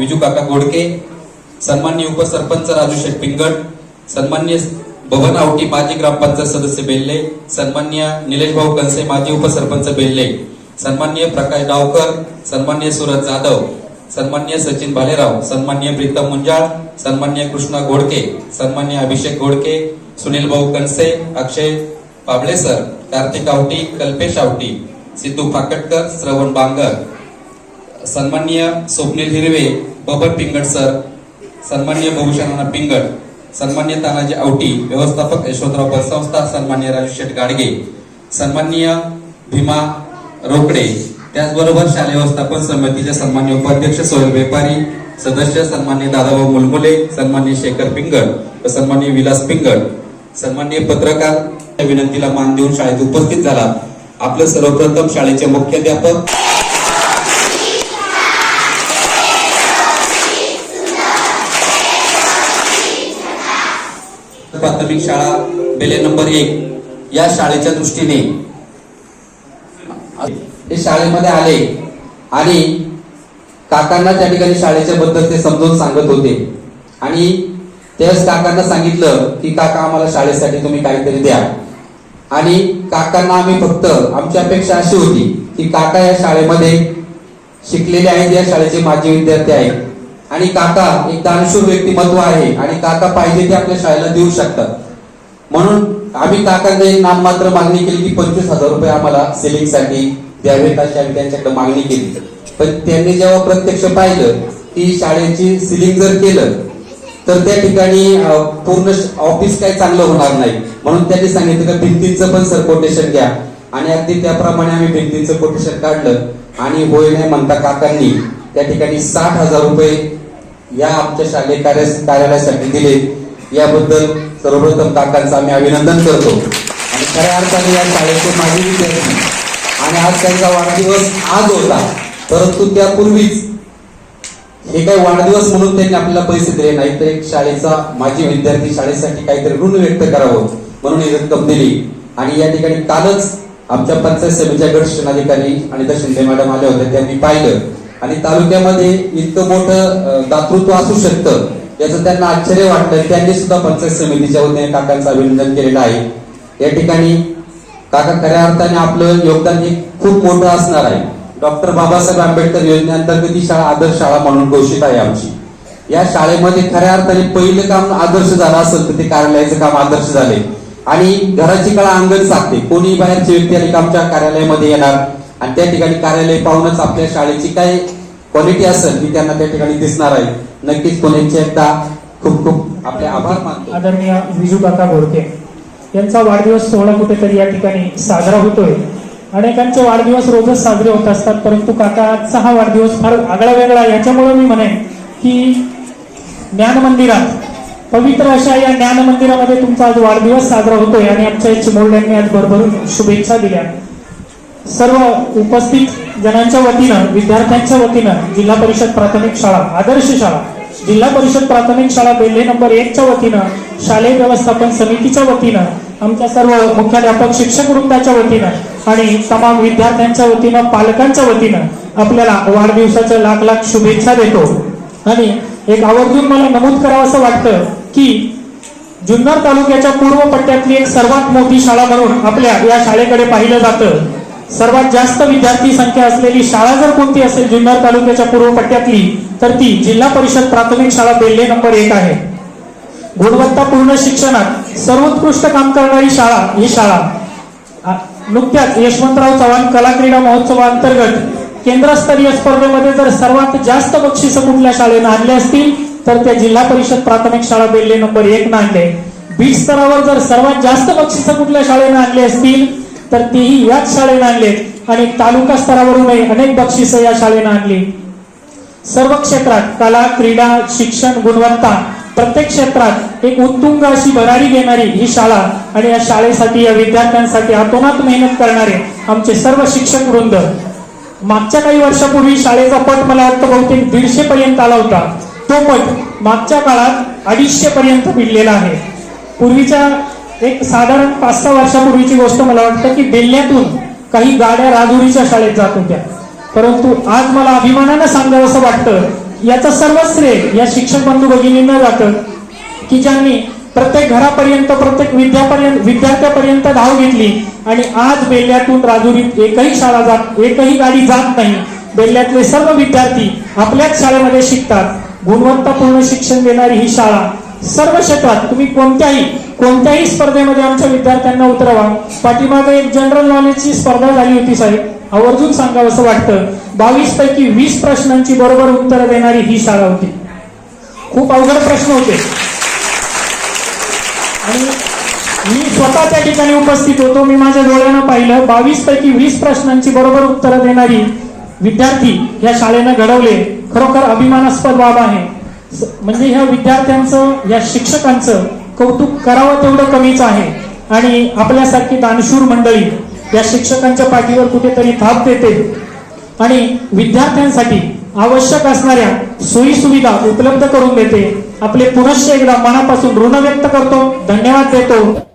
विजू काका गोडके सन्मान्य उपसरपंच राजू शेटपिंगड पिंगट सन्मान्य भवन आवटी माजी ग्रामपंचायत सदस्य बेल्ले सन्मान्य निलेश भाऊ कनसे माजी उपसरपंच बेल्ले सन्मान्य प्रकाश डावकर सन्मान्य सूरज जाधव सन्मान्य सचिन भालेराव सन्मान्य प्रीतम मुंजाळ सन्मान्य कृष्णा घोडके सन्मान्य अभिषेक घोडके सुनील भाऊ कनसे अक्षय पाबळेसर कार्तिक आवटी कल्पेश आवटी सिद्धू फाकटकर श्रवण बांगर. सन्मान्य स्वप्नील हिरवे बबन पिंगट सर सन्मान्य भूषण पिंगट सन्मान्य तानाजी आवटी व्यवस्थापक यशवंतराव पतसंस्था सन्मान्य राजू शेठ गाडगे सन्मान्य भीमा रोकडे त्याचबरोबर शालेय व्यवस्थापन समितीचे सन्मान्य उपाध्यक्ष सोहेल व्यापारी सदस्य सन्मान्य दादाभाऊ मुलमुले सन्मान्य शेखर पिंगट व सन्मान्य विलास पिंगट. सन्मान्य पत्रकार या विनंतीला मान देऊन शाळेत उपस्थित झाला. आपलं सर्वप्रथम शाळेचे मुख्याध्यापक प्राथमिक शाळा बेले नंबर एक या शाळेच्या दृष्टीने. हे शाळेमध्ये आले आणि काकांना त्या ठिकाणी शाळेच्या बद्दल ते समजून सांगत होते. आणि त्यावेळेस काकांना सांगितलं की काका आम्हाला शाळेसाठी तुम्ही काहीतरी द्या. आणि काकांना आम्ही फक्त आमची अपेक्षा अशी होती की काका या शाळेमध्ये शिकलेले आहेत या शाळेचे माजी विद्यार्थी आहेत. आणि काका एक दानशूर व्यक्तिमत्व आहे आणि काका पाहिजे ते आपल्या शाळेला देऊ शकतात. म्हणून आम्ही काकांना एक नाममात्र मागणी केली की पंचवीस हजार रुपये आम्हाला सेलिंगसाठी द्यावेत अशी आम्ही त्यांच्याकडे मागणी केली. पण त्यांनी जेव्हा प्रत्यक्ष पाहिलं की शाळेची सिलिंग जर केलं तर त्या ठिकाणी पूर्ण ऑफिस काही चांगलं होणार नाही. म्हणून त्यांनी सांगितलं की भिंतीचं पण सर कोटेशन घ्या. आणि अगदी त्याप्रमाणे आम्ही भिंतीचं कोटेशन काढलं. आणि होय नाही म्हणता काकांनी त्या ठिकाणी साठ हजार रुपये या आमच्या शालेय कार्य कार्यालयासाठी दिले. याबद्दल सर्वप्रथम काकांचं आम्ही अभिनंदन करतो. आणि खऱ्या अर्थाने या शाळेचे माजी विद्यार्थी आणि आज त्यांचा वाढदिवस आज होता. परंतु त्यापूर्वीच हे काही वाढदिवस म्हणून त्यांनी आपल्याला पैसे दिले नाही तर एक शाळेचा माजी विद्यार्थी शाळेसाठी काहीतरी ऋण व्यक्त करावं म्हणून ही रक्कम दिली. आणि या ठिकाणी कालच आमच्या पंचायत समितीच्या गट शिक्षणाधिकारी आणि शिंदे मॅडम आल्या होत्या. त्यांनी पाहिलं. आणि तालुक्यामध्ये इतकं मोठं दातृत्व असू शकतं याचं त्यांना आश्चर्य वाटलं त्यांनी सुद्धा पंचायत समितीच्या वतीने काकांचं अभिनंदन केलेलं आहे. या ठिकाणी काका खऱ्या अर्थाने आपलं योगदान हे खूप मोठं असणार आहे. डॉक्टर बाबासाहेब आंबेडकर योजनेअंतर्गत ही शाळा आदर्श शाळा म्हणून घोषित आहे आमची. या शाळेमध्ये खऱ्या अर्थाने पहिलं काम आदर्श झालं असेल तर ते कार्यालयाचं काम आदर्श झाले. आणि घराची कळा अंगण साधते. कोणी बाहेरची व्यक्ती आली आमच्या कार्यालयामध्ये येणार आणि त्या ठिकाणी कार्यालय पाहूनच आपल्या शाळेची काय क्वालिटी असेल ती त्यांना त्या ठिकाणी दिसणार आहे. नक्कीच कोणाची एकदा खूप खूप आपले आभार मानतो. आदरणीय विजू काका घोडके यांचा वाढदिवस सोहळा कुठेतरी या ठिकाणी साजरा होतोय. अनेकांचे वाढदिवस रोजच साजरे होत असतात परंतु काकाचा हा वाढदिवस फार आगळा वेगळा याच्यामुळे मी म्हणेन की ज्ञान मंदिरात पवित्र अशा या ज्ञान मंदिरामध्ये तुमचा आज वाढदिवस साजरा होतोय आणि आमच्या चिमोरड्यांनी आज भरभरून शुभेच्छा दिल्या. सर्व उपस्थित जणांच्या वतीनं विद्यार्थ्यांच्या वतीनं जिल्हा परिषद प्राथमिक शाळा आदर्श शाळा जिल्हा परिषद प्राथमिक शाळा बेल्हे नंबर एकच्या वतीनं शालेय व्यवस्थापन समितीच्या वतीनं आमच्या सर्व मुख्याध्यापक शिक्षक वृंदाच्या वतीनं आणि तमाम विद्यार्थ्यांच्या वतीनं पालकांच्या वतीनं आपल्याला वाढदिवसाच्या लाख लाख शुभेच्छा देतो. आणि एक आवर्जून मला नमूद करावं असं वाटतं की जुन्नर तालुक्याच्या पूर्व पट्ट्यातली एक सर्वात मोठी शाळा म्हणून आपल्या या शाळेकडे पाहिलं जातं. सर्वात जास्त विद्यार्थी संख्या असलेली शाळा जर कोणती असेल जुन्नर तालुक्याच्या पूर्व पट्ट्यातली तर ती जिल्हा परिषद प्राथमिक शाळा बेल्ले नंबर एक आहे. गुणवत्तापूर्ण शिक्षणात सर्वोत्कृष्ट काम करणारी शाळा ही शाळा. नुकत्याच यशवंतराव चव्हाण कला क्रीडा महोत्सवाअंतर्गत केंद्रस्तरीय स्पर्धेमध्ये जर सर्वात जास्त बक्षिस कुठल्या शाळेनं आणले असतील तर त्या जिल्हा परिषद प्राथमिक शाळा बेल्ले नंबर एक न आणले बीट स्तरावर जर सर्वात जास्त बक्षिस कुठल्या शाळेनं आणले असतील तर तीही याच शाळेनं आणले आणि तालुका स्तरावरूनही अनेक बक्षिसं या शाळेनं आणली सर्व क्षेत्रात कला क्रीडा शिक्षण गुणवत्ता प्रत्येक क्षेत्रात एक उत्तुंग अशी भरारी घेणारी ही शाळा आणि या शाळेसाठी या विद्यार्थ्यांसाठी अतोनात मेहनत करणारे आमचे सर्व शिक्षक वृंद. मागच्या काही वर्षापूर्वी शाळेचा पट मला वाटतं बहुतेक दीडशे पर्यंत आला होता. तो पट मागच्या काळात अडीचशे पर्यंत भिडलेला आहे. पूर्वीच्या एक साधारण पाच सहा वर्षापूर्वीची गोष्ट मला वाटतं की बेल्ल्यातून काही गाड्या राजुरीच्या शाळेत जात होत्या. परंतु आज मला अभिमानानं सांगावं असं वाटतं याचं सर्व श्रेय या शिक्षक बंधू भगिनींना जातं की ज्यांनी प्रत्येक घरापर्यंत प्रत्येक विद्यापर्यंत विद्यार्थ्यापर्यंत धाव घेतली आणि आज बेल्ल्यातून राजुरीत एकही शाळा जात एकही गाडी जात नाही. बेल्ल्यातले सर्व विद्यार्थी आपल्याच शाळेमध्ये शिकतात. गुणवत्तापूर्ण शिक्षण देणारी ही शाळा सर्व क्षेत्रात तुम्ही कोणत्याही कोणत्याही स्पर्धेमध्ये आमच्या विद्यार्थ्यांना उतरवा. पाठीमागे एक जनरल नॉलेजची स्पर्धा झाली होती साहेब. आवर्जून सांगावं असं वाटतं. बावीस पैकी वीस प्रश्नांची बरोबर उत्तरं देणारी ही शाळा होती. खूप अवघड प्रश्न होते. आणि मी स्वतः त्या ठिकाणी उपस्थित होतो. मी माझ्या डोळ्यानं पाहिलं. बावीस पैकी वीस प्रश्नांची बरोबर उत्तरं देणारी विद्यार्थी या शाळेनं घडवले. खरोखर अभिमानास्पद बाब आहे. म्हणजे ह्या विद्यार्थ्यांचं या शिक्षकांचं कौतुक करावं तेवढं कमीच आहे. आणि आपल्यासारखी दानशूर मंडळी या शिक्षकांच्या पाठीवर कुठेतरी थाप देते. आणि विद्यार्थ्यांसाठी आवश्यक असणाऱ्या सोयी सुविधा उपलब्ध करून देते. आपले पुनश्च एकदा मनापासून ऋण व्यक्त करतो. धन्यवाद देतो.